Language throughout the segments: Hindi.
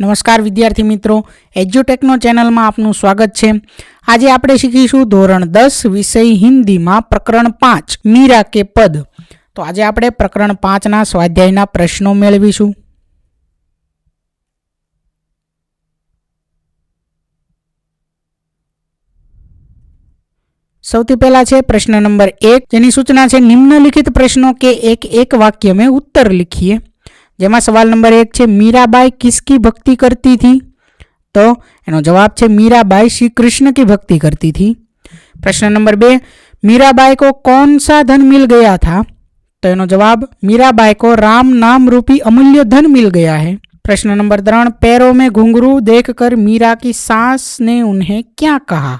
નમસ્કાર વિદ્યાર્થી મિત્રો, એજ્યુટેકનો ચેનલમાં આપનું સ્વાગત છે. આજે આપણે શીખીશું ધોરણ દસ, વિષય હિન્દીમાં પ્રકરણ પાંચ, મીરા કે પદ. તો આજે આપણે પ્રકરણ પાંચના સ્વાધ્યાયના પ્રશ્નો મેળવીશું. સૌથી પહેલા છે પ્રશ્ન નંબર એક, જેની સૂચના છે, નિમ્નલિખિત પ્રશ્નો કે એક એક વાક્ય મેં ઉત્તર લીખીએ. જેમાં સવાલ નંબર એક છે મીરાબાઈ કિસકી ભક્તિ કરતી थी તો એનો જવાબ છે मीराबाई श्री कृष्ण की भक्ति करती थी प्रश्न नंबर बे मीराबाई को कौन सा धन मिल गया था तो एनो जवाब मीराबाई को राम नाम रूपी अमूल्य धन मिल गया है प्रश्न नंबर त्रण पैरों में घुंघरू देखकर मीरा की सास ने उन्हें क्या कहा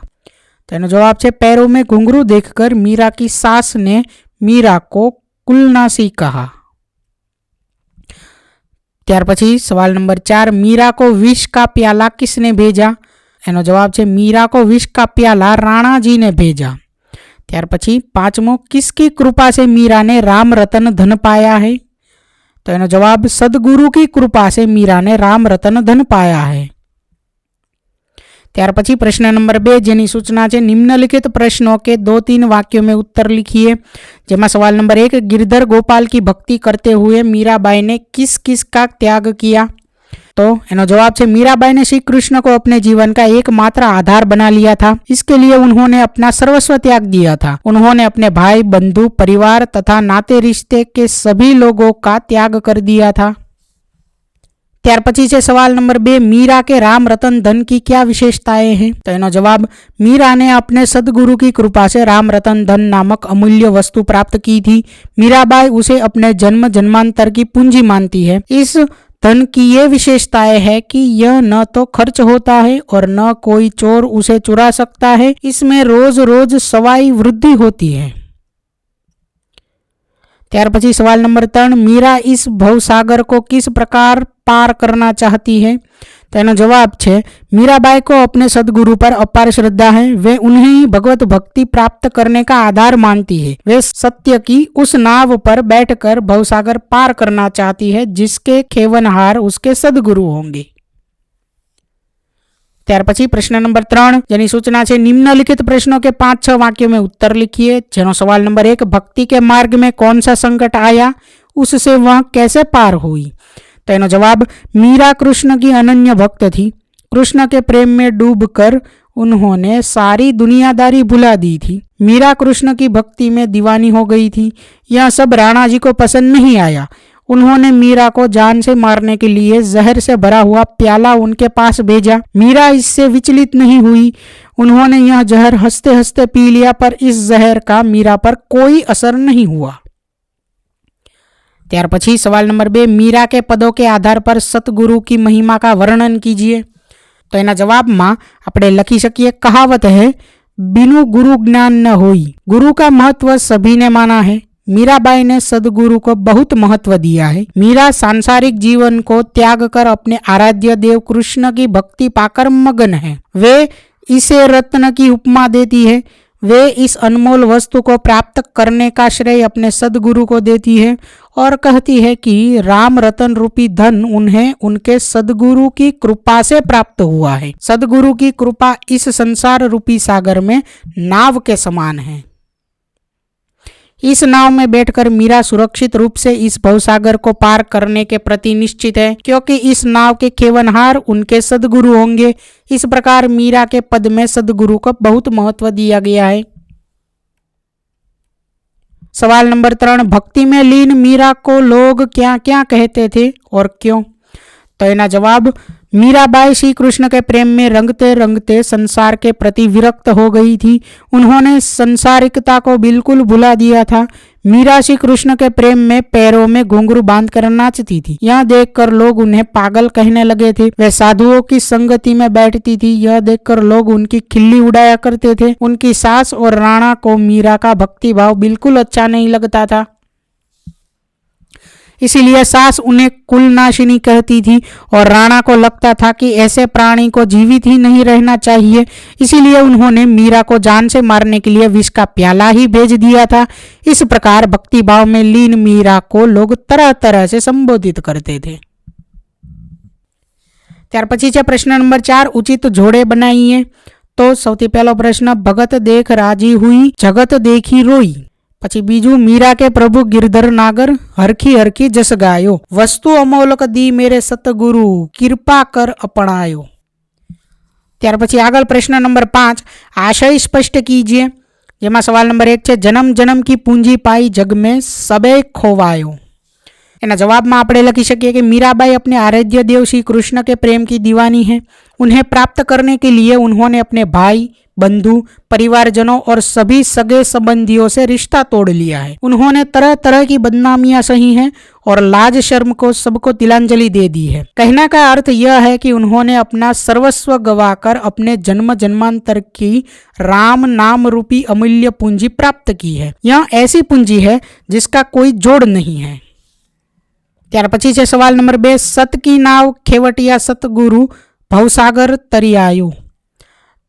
तो एनो जवाब છે पैरों में घुंघरू देखकर मीरा की सास ने मीरा को कुलनासी कहा त्यार पी सवाल नंबर चार मीरा को विष का प्याला किसने भेजा एनो जवाब है मीरा को विष का प्याला राणा जी ने भेजा त्यार पी पांचमो किसकी कृपा से मीरा ने राम रतन धन पाया है तो यह जवाब सदगुरु की कृपा से मीरा ने राम रतन धन पाया है ત્યાર પછી પ્રશ્ન નંબર બે જેની સૂચના છે નિમ્નલિખિત પ્રશ્નો के दो तीन वाक्यों में उत्तर लिखिए જેમાં સવાલ નંબર એક गिरधर गोपाल की भक्ति करते हुए मीराबाई ने किस किस का त्याग किया तो एनो जवाब છે मीराबाई ने श्री कृष्ण को अपने जीवन का एकमात्र आधार बना लिया था इसके लिए उन्होंने अपना सर्वस्व त्याग दिया था उन्होंने अपने भाई बंधु परिवार तथा नाते रिश्ते के सभी लोगों का त्याग कर दिया था ત્યાર પછી છે સવાલ नंबर बे मीरा के राम रतन धन की क्या विशेषताएं हैं तो एनो जवाब मीरा ने अपने सदगुरु की कृपा से राम रतन धन नामक अमूल्य वस्तु प्राप्त की थी मीराबाई उसे अपने जन्म जन्मांतर की पूंजी मानती है इस धन की ये विशेषताएं है कि यह न तो खर्च होता है और न कोई चोर उसे चुरा सकता है इसमें रोज रोज सवाई वृद्धि होती है ત્યાર પછી सवाल नंबर ત્રણ मीरा इस भवसागर को किस प्रकार पार करना चाहती है तो एनो जवाब છે मीराबाई को अपने सदगुरु पर अपार श्रद्धा है वे उन्हें ही भगवत भक्ति प्राप्त करने का आधार मानती है वे सत्य की उस नाव पर बैठकर भवसागर पार करना चाहती है जिसके खेवनहार उसके सदगुरु होंगे ત્યાર પછી પ્રશ્ન નંબર ત્રણ જેની સૂચના છે નિમ્નલિખિત प्रश्नों के पांच छह वाक्यों में उत्तर लिखिए જેનો सवाल नंबर एक भक्ति के मार्ग में कौन सा संकट आया उससे वह कैसे पार हुई तो एनो जवाब मीरा कृष्ण की अनन्य भक्त थी कृष्ण के प्रेम में डूबकर उन्होंने सारी दुनियादारी भुला दी थी मीरा कृष्ण की भक्ति में दीवानी हो गई थी यह सब राणा जी को पसंद नहीं आया उन्होंने मीरा को जान से मारने के लिए जहर से भरा हुआ प्याला उनके पास भेजा मीरा इससे विचलित नहीं हुई उन्होंने यह जहर हंसते हंसते पी लिया पर इस जहर का मीरा पर कोई असर नहीं हुआ ત્યાર પછી સવાલ નંબર બે मीरा के पदों के आधार पर सतगुरु की महिमा का वर्णन कीजिए તો એના જવાબમાં આપણે લખી શકીએ कहावत है बिनु गुरु ज्ञान न होई गुरु का महत्व सभी ने माना है मीराबाई ने सदगुरु को बहुत महत्व दिया है। मीरा सांसारिक जीवन को त्याग कर अपने आराध्य देव कृष्ण की भक्ति पाकर मगन है। वे इसे रत्न की उपमा देती है। वे इस अनमोल वस्तु को प्राप्त करने का श्रेय अपने सदगुरु को देती है और कहती है कि राम रतन रूपी धन उन्हें उनके सदगुरु की कृपा से प्राप्त हुआ है। सदगुरु की कृपा इस संसार रूपी सागर में नाव के समान है। इस नाव में बैठकर मीरा सुरक्षित रूप से इस भवसागर को पार करने के प्रति निश्चित है, क्योंकि इस नाव के खेवनहार उनके सदगुरु होंगे। इस प्रकार मीरा के पद में सदगुरु को बहुत महत्व दिया गया है। सवाल नंबर त्रण, भक्ति में लीन मीरा को लोग क्या क्या कहते थे और क्यों? तो एना जवाब मीराबाई श्री कृष्ण के प्रेम में रंगते रंगते संसार के प्रति विरक्त हो गई थी। उन्होंने संसारिकता को बिल्कुल भुला दिया था। मीरा श्री कृष्ण के प्रेम में पैरों में घुंघरू बाँध कर नाचती थी। यह देखकर लोग उन्हें पागल कहने लगे थे। वे साधुओं की संगति में बैठती थी। यह देखकर लोग उनकी खिल्ली उड़ाया करते थे। उनकी सास और राणा को मीरा का भक्ति भाव बिल्कुल अच्छा नहीं लगता था। इसीलिए सास उन्हें कुलनाशिनी कहती थी और राणा को लगता था कि ऐसे प्राणी को जीवित ही नहीं रहना चाहिए इसीलिए उन्होंने मीरा को जान से मारने के लिए विष का प्याला ही भेज दिया था इस प्रकार भक्ति भाव में लीन मीरा को लोग तरह तरह से संबोधित करते थे ત્યાર પછી છે પ્રશ્ન નંબર ચાર ઉચિત જોડે બનાવીએ તો સૌથી પહેલો પ્રશ્ન ભગત દેખ રાજી હુઈ જગત દેખી રોઈ પછી બીજું મીરા કે પ્રભુ ગિરધર નાગર હરખી હરખી જસ ગાયો વસ્તુ અમોલક દી મેરે સતગુરુ કૃપા કર અપણાયો ત્યાર પછી આગળ પ્રશ્ન નંબર પાંચ આશય સ્પષ્ટ કીજીએ જેમાં સવાલ નંબર એક છે જન્મ જન્મ કી પૂંજી પાઈ જગ में सबे खोवायो एना जवाब में આપણે લખી શકીએ कि मीराबाई अपने आराध्य देव श्री कृष्ण के प्रेम की दीवानी है उन्हें प्राप्त करने के लिए उन्होंने अपने भाई बंधु परिवारजनों और सभी सगे संबंधियों से रिश्ता तोड़ लिया है उन्होंने तरह तरह की बदनामियां सही हैं और लाज शर्म को सबको तिलांजलि दे दी है कहने का अर्थ यह है कि उन्होंने अपना सर्वस्व गवाकर अपने जन्म जन्मांतर की राम नाम रूपी अमूल्य पूंजी प्राप्त की है यह ऐसी पूंजी है जिसका कोई जोड़ नहीं है ત્યાર પછી છે સવાલ નંબર બે સત કી નાવ ખેવટિયા સતગુરુ भवसागर तरी आयो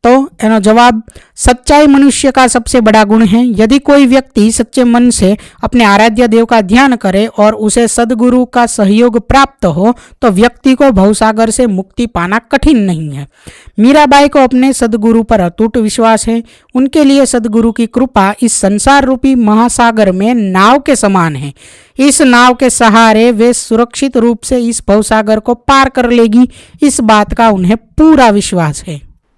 तो एनो जवाब, सच्चाई मनुष्य का सबसे बड़ा गुण है। यदि कोई व्यक्ति सच्चे मन से अपने आराध्य देव का ध्यान करे और उसे सदगुरु का सहयोग प्राप्त हो तो व्यक्ति को भवसागर से मुक्ति पाना कठिन नहीं है। मीराबाई को अपने सदगुरु पर अटूट विश्वास है। उनके लिए सदगुरु की कृपा इस संसार रूपी महासागर में नाव के समान है। इस नाव के सहारे वे सुरक्षित रूप से इस भवसागर को पार कर लेगी। इस बात का उन्हें पूरा विश्वास है।